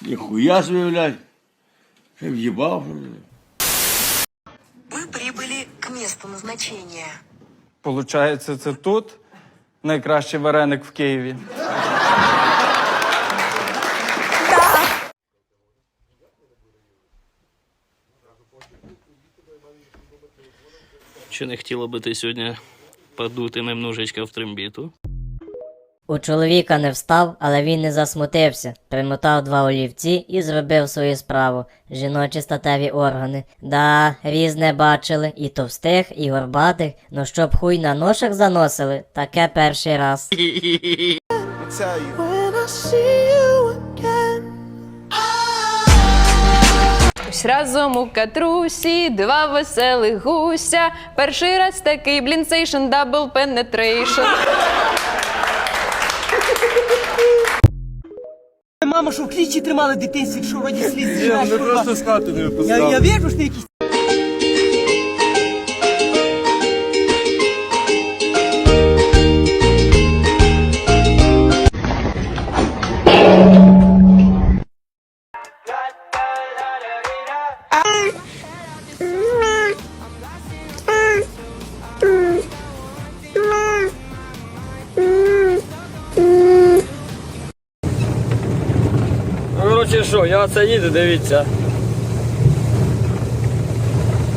Ніхуя собі, блядь. В'їбав. що ли? Вы прибыли к месту назначения. Получається, це тут найкращий вареник в Києві. Чи не хотіла би ти сьогодні подути немножечко в трембіту? У чоловіка не встав, але він не засмутився, примотав два олівці і зробив свою справу. Жіночі статеві органи. Да, різне бачили, і товстих, і горбатих, ну щоб хуй на ношах заносили, таке перший раз. Ось разом у катрусі, два веселих гуся. Перший раз такий блінсейшн, дабл пенетрейшн. Мама, що в клічі тримали дитинців, що вроді слід. Ні, Ми просто з хати не Я, випускали. я вірю, що ти якийсь коротше, що, я оце їду, дивіться.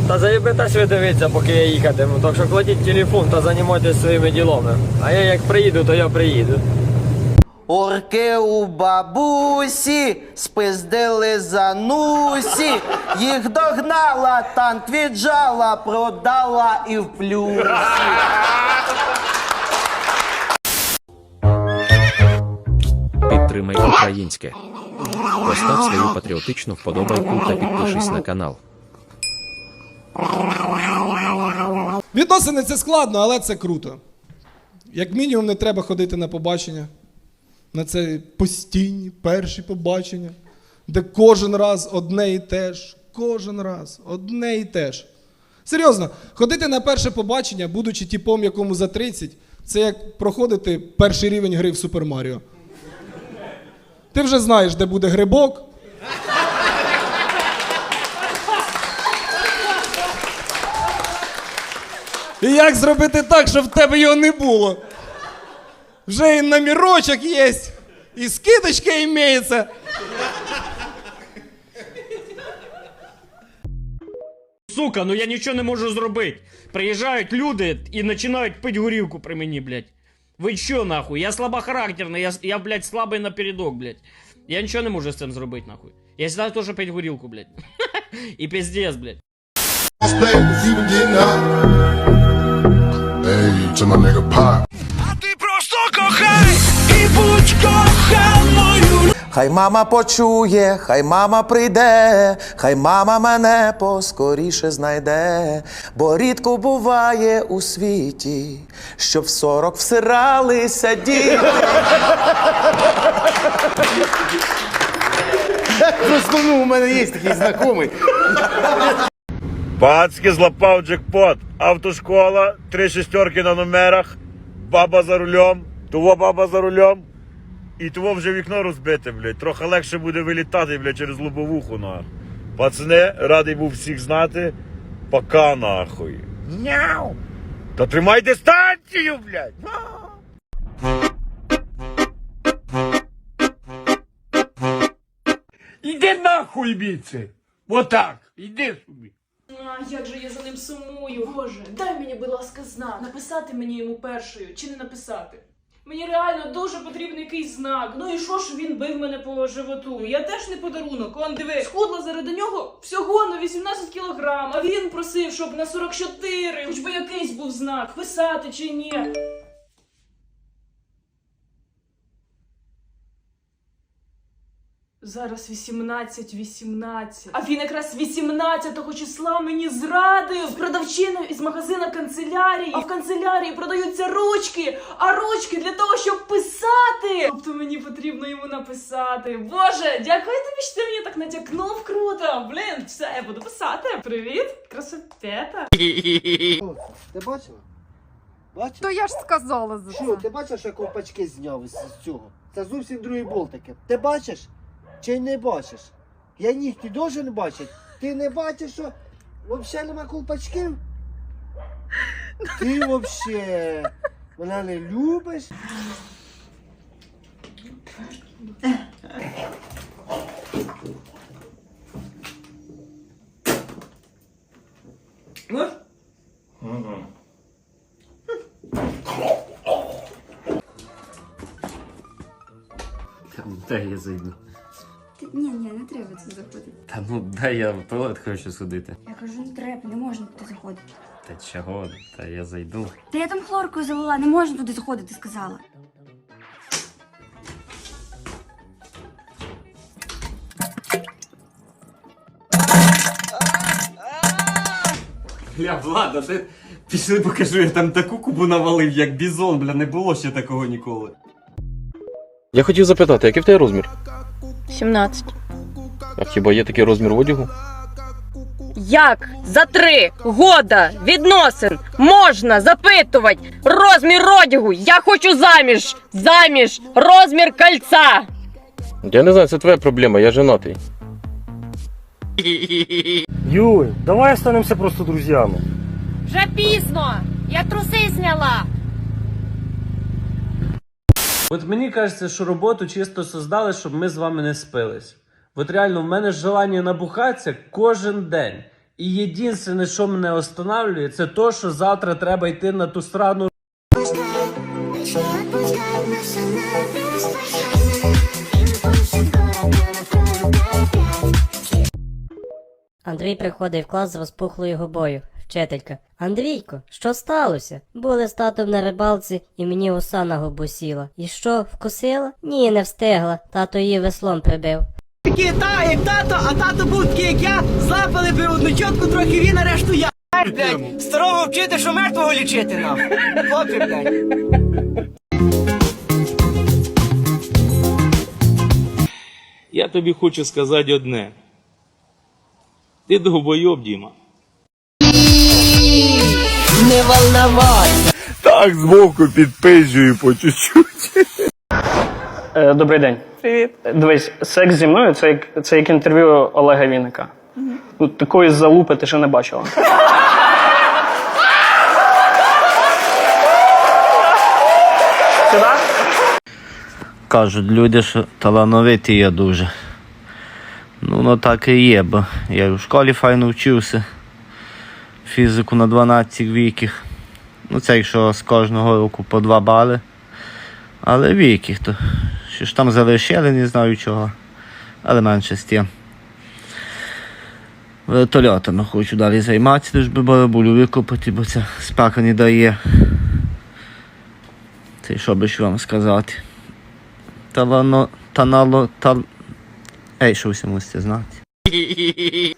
Та заєбитесь ви дивіться, поки я їхатиму. Так що кладіть телефон та займайтесь своїми ділами. А я як приїду, то я приїду. Орки у бабусі спиздили за нусі, їх догнала, танк віджала, продала і в плюсі. Підтримай українське. Постав свою патріотичну вподобайку та підпишись на канал. Відносини це складно, але це круто. Як мінімум, не треба ходити на побачення. На це постійні перші побачення, де кожен раз одне і те ж. Кожен раз одне і те ж. Серйозно, ходити на перше побачення, будучи типом, якому за 30, це як проходити перший рівень гри в Супер Маріо. Ти вже знаєш, де буде грибок. І як зробити так, щоб в тебе його не було? Вже і номерочок є, і скидочка імеється. Сука, ну я нічого не можу зробити. Приїжджають люди і починають пити горілку при мені, блядь. Ви що, нахуй? Я слабохарактерний, я, я блядь, слабий напередок, блядь. Я нічого не можу з цим зробити, нахуй. Я сюди теж пить горілку, блядь. І пиздец, блядь. Хай мама почує, хай мама прийде, хай мама мене поскоріше знайде, бо рідко буває у світі, щоб в сорок всиралися діти. Просто ну, у мене є такий знайомий. Пацки злапав джекпот. Автошкола, три шестерки на номерах, баба за рулем, того баба за рулем. І того вже вікно розбите, блядь. Трохи легше буде вилітати, блядь, через лобовуху, нахуй. Пацани, радий був всіх знати. Пока, нахуй. Няу. Та тримай дистанцію, блядь. Іди нахуй, біце! Отак, іди собі. А як же я за ним сумую? Боже, дай мені, будь ласка, знак. Написати мені йому першою чи не написати? Мені реально дуже потрібен якийсь знак. Ну і що ж він бив мене по животу? Я теж не подарунок. Он диви, схудла заради нього всього на 18 кілограм. А він просив, щоб на 44. Хоч би якийсь був знак, писати чи ні. Зараз 18, 18. А він якраз 18 числа мені зрадив з продавчиною із магазина канцелярії. А в канцелярії продаються ручки, а ручки для того, щоб писати. Тобто мені потрібно йому написати. Боже, дякую тобі, що ти мені так натякнув. Круто. Блін, все, я буду писати. Привіт, красопета. Ти бачила? Бачиш? То я ж сказала за Що, це. ти бачиш, що я ковпачки зняв з з цього? Це зовсім другі болтики. Ти бачиш? Чи не бачиш? Я нігті должен бачити. Ти не бачиш, що взагалі нема колпачків? Ти взагалі мене не любиш? Там, де я зайду? Ні, ні, не треба туди заходити. Та ну де я в туалет хочу сходити. Я кажу, не треба, не можна туди заходити. Та чого? Та я зайду. Та я там хлоркою залила, не можна туди заходити, сказала. Бля, Влада, ти пішли покажу, я там таку кубу навалив, як бізон, бля, не було ще такого ніколи. Я хотів запитати, який в тебе розмір? 17. А хіба є такий розмір одягу? Як за три года відносин можна запитувати розмір одягу? Я хочу заміж! Заміж! Розмір кольця! Я не знаю, це твоя проблема, я женатий. Юль, давай останемося просто друзями. Вже пізно! Я труси зняла! От мені кажеться, що роботу чисто создали, щоб ми з вами не спились. От реально, в мене желання набухатися кожен день. І єдине, що мене останавливає, це то, що завтра треба йти на ту страну. Андрій приходить в клас з розпухлою губою. Вчителька. Андрійко, що сталося? Були з татом на рибалці, і мені оса на губу сіла. І що, вкусила? Ні, не встигла. Тато її веслом прибив. Такі та, як тато, а тато був такий, як я, злапали би одну чотку, трохи він, а решту я. Блядь, старого вчити, що мертвого лічити нам. Хлопці, блядь. Я тобі хочу сказати одне. Ти довбойоб, Діма. Не волновайся. Так, збоку підпизжую по чуть-чуть. Е, добрий день. Привіт. Дивись, секс зі мною це як, це як інтерв'ю Олега Вінника. Ну, такої залупи ти ще не бачила. Сюди? Кажуть люди, що талановитий я дуже. Ну, ну так і є, бо я в школі файно вчився. Фізику на 12 віків. Ну, це якщо з кожного року по 2 бали. Але віків то. Що ж там залишили, не знаю чого. Але менше з тим. Вертольотами хочу далі займатися, лиш би барабулю викопати, бо ця спека не дає. Це що би ж вам сказати. Талано, танало, тал... Ей, що ви мусите знати.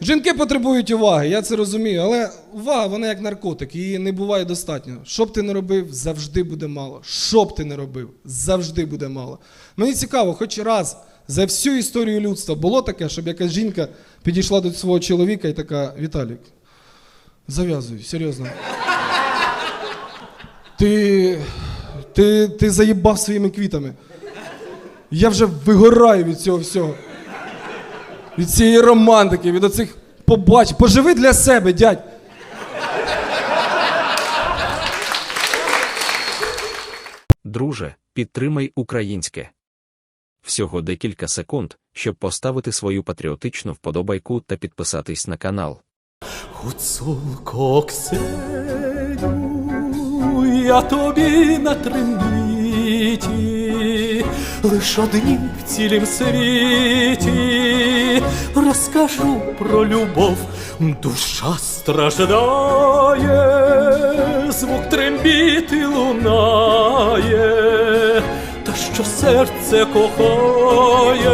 Жінки потребують уваги, я це розумію, але увага, вона як наркотик, її не буває достатньо. Що б ти не робив, завжди буде мало. Що б ти не робив, завжди буде мало. Мені цікаво, хоч раз за всю історію людства було таке, щоб якась жінка підійшла до свого чоловіка і така: Віталік, зав'язуй, серйозно. Ти. Ти, ти заїбав своїми квітами. Я вже вигораю від цього всього. Від цієї романтики, від оцих побач. Поживи для себе, дядь. Друже, підтримай українське. Всього декілька секунд, щоб поставити свою патріотичну вподобайку та підписатись на канал. Гуцулко я тобі на трембіті, лиш одні в цілім світі, розкажу про любов, душа страждає, звук трембіти лунає, та що серце кохає,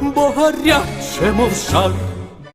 бо гаряче, мов жар